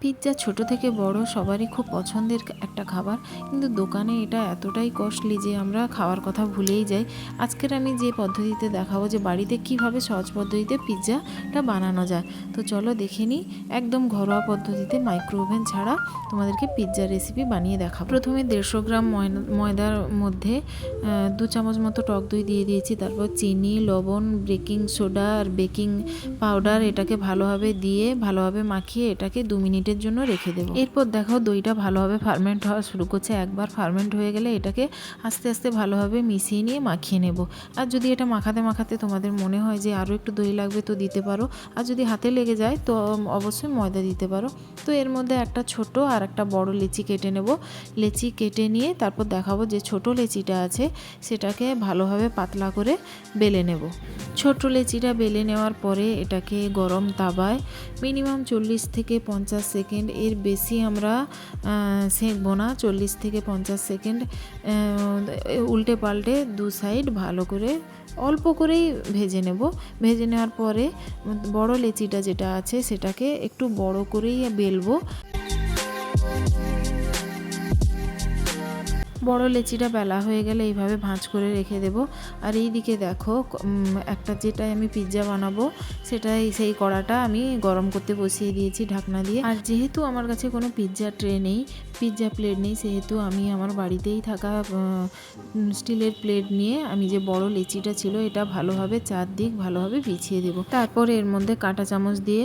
Pizza ছোট থেকে বড় সবারই খুব পছন্দের একটা খাবার। কিন্তু দোকানে এটা এতটাই কস্টলি যে আমরা খাওয়ার কথা ভুলেই যাই। আজকের আমি যে পদ্ধতিতে দেখাবো যে বাড়িতে কীভাবে সহজ পদ্ধতিতে পিৎজাটা বানানো যায়। তো চলো দেখে নিই, একদম ঘরোয়া পদ্ধতিতে মাইক্রো ওভেন ছাড়া তোমাদেরকে পিৎজা রেসিপি বানিয়ে দেখাবো। প্রথমে দেড়শো গ্রাম ময়দার মধ্যে দু চামচ মতো টক দই দিয়ে দিয়েছি। তারপর চিনি, লবণ বেকিং সোডা আর বেকিং পাউডার এটাকে ভালোভাবে দিয়ে, ভালোভাবে মাখিয়ে এটাকে দু মিনিটের জন্য রেখে দেবো। এরপর দেখো দইটা ভালোভাবে ফার্মেন্ট হওয়া শুরু করছে। একবার ফার্মেন্ট হয়ে গেলে এটাকে আস্তে আস্তে ভালোভাবে মিশিয়ে নিয়ে মাখিয়ে নেব। আর যদি এটা মাখাতে মাখাতে তোমাদের মনে হয় যে আরও একটু দই লাগবে তো দিতে পারো। আর যদি হাতে লেগে যায় তো অবশ্যই ময়দা দিতে পারো। তো এর মধ্যে একটা ছোট আর একটা বড় লেচি কেটে নেব। লেচি কেটে নিয়ে তারপর দেখাবো যে ছোট লেচিটা আছে সেটাকে ভালোভাবে পাতলা করে বেলে নেব। ছোট লেচিটা বেলে নেওয়ার পরে এটাকে গরম তাবায়, মিনিমাম চল্লিশ থেকে পঞ্চাশ সেকেন্ড। এর বেশি আমরা সেঁকবো না। চল্লিশ থেকে পঞ্চাশ সেকেন্ড উল্টে পাল্টে দু সাইড ভালো করে অল্প করেই ভেজে নেব। ভেজে নেওয়ার পরে বড় লেচিটা যেটা আছে সেটাকে একটু বড় করেই বেলবো। বড় লেচিটা বেলা হয়ে গেলে এইভাবে ভাঁজ করে রেখে দেব। আর এই দিকে দেখো একটা যেটা আমি পিৎজা বানাবো, সেটাই সেই কড়াটা আমি গরম করতে বসিয়ে দিয়েছি ঢাকনা দিয়ে। আর যেহেতু আমার কাছে কোনো পিৎজা ট্রে নেই পিৎজা প্লেট নেই, সেহেতু আমি আমার বাড়িতেই থাকা স্টিলের প্লেট নিয়ে আমি যে বড় লেচিটা ছিল, এটা ভালোভাবে চারদিক ভালোভাবে বিছিয়ে দেব। তারপর এর মধ্যে কাঁটা চামচ দিয়ে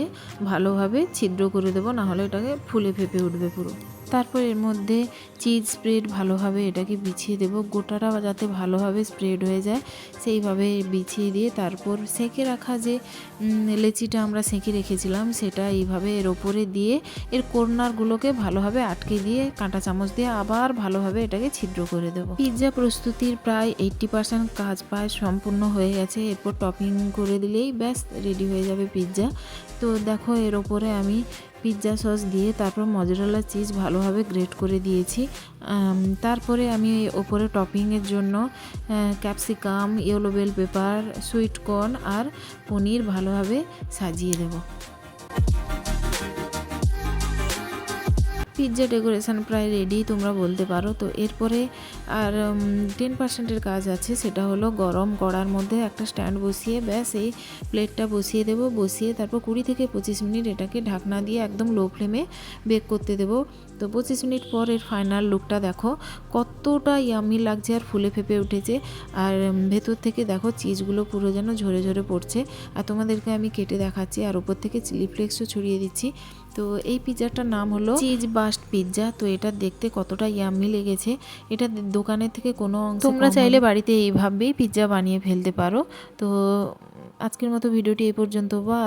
ভালোভাবে ছিদ্র করে দেবো, নাহলে এটাকে ফুলে ফেপে উঠবে পুরো। তারপর এর মধ্যে চিজ স্প্রেড ভালোভাবে এটাকে বিছিয়ে দেব। গোটাটা যাতে ভালোভাবে স্প্রেড হয়ে যায়, সেইভাবে বিছিয়ে দিয়ে তারপর সেঁকে রাখা যে লেচিটা আমরা সেঁকে রেখেছিলাম, সেটা এইভাবে এর ওপরে দিয়ে এর কর্নারগুলোকে ভালোভাবে আটকে দিয়ে কাঁটা চামচ দিয়ে আবার ভালোভাবে এটাকে ছিদ্র করে দেবো। পিৎজা প্রস্তুতির প্রায় এইট্টি পার্সেন্ট কাজ প্রায় সম্পূর্ণ হয়ে গেছে। এরপর টপিং করে দিলেই ব্যাস রেডি হয়ে যাবে পিৎজা। তো দেখো এর ওপরে আমি পিৎজা সস দিয়ে তারপর মজরালা চিজ ভালোভাবে গ্রেট করে দিয়েছি। তারপরে আমি ওপরে টপিংয়ের জন্য capsicum, yellow bell pepper, sweet corn আর পনির ভালোভাবে সাজিয়ে দেবো। পিৎজা ডেকোরেশান প্রায় রেডি তোমরা বলতে পারো। তো এরপরে আর টেন পার্সেন্টের কাজ আছে, সেটা হলো গরম কড়ার মধ্যে একটা স্ট্যান্ড বসিয়ে, ব্যাস এই প্লেটটা বসিয়ে দেবো, বসিয়ে তারপর কুড়ি থেকে পঁচিশ মিনিট এটাকে ঢাকনা দিয়ে একদম লো ফ্লেমে বেক করতে দেবো। তো পঁচিশ মিনিট পর এর ফাইনাল লুকটা দেখো, কতটা ইয়ামি লাগছে আর ফুলে ফেপে উঠেছে। আর ভেতর থেকে দেখো চিজগুলো পুরো যেন ঝরে ঝরে পড়ছে। আর তোমাদেরকে আমি কেটে দেখাচ্ছি, আর উপর থেকে চিলি ফ্লেক্সও ছড়িয়ে দিচ্ছি। তো এই পিৎজাটার নাম হলো চিজ বাস্ট পিৎজা তো এটা দেখতে কতটা ইয়াম্মি লেগেছে। এটা দোকানের থেকে কোনো অংশ তোমরা চাইলে বাড়িতে এইভাবেই পিৎজা বানিয়ে ফেলতে পারো। তো আজকের মতো ভিডিওটি এই পর্যন্ত। বা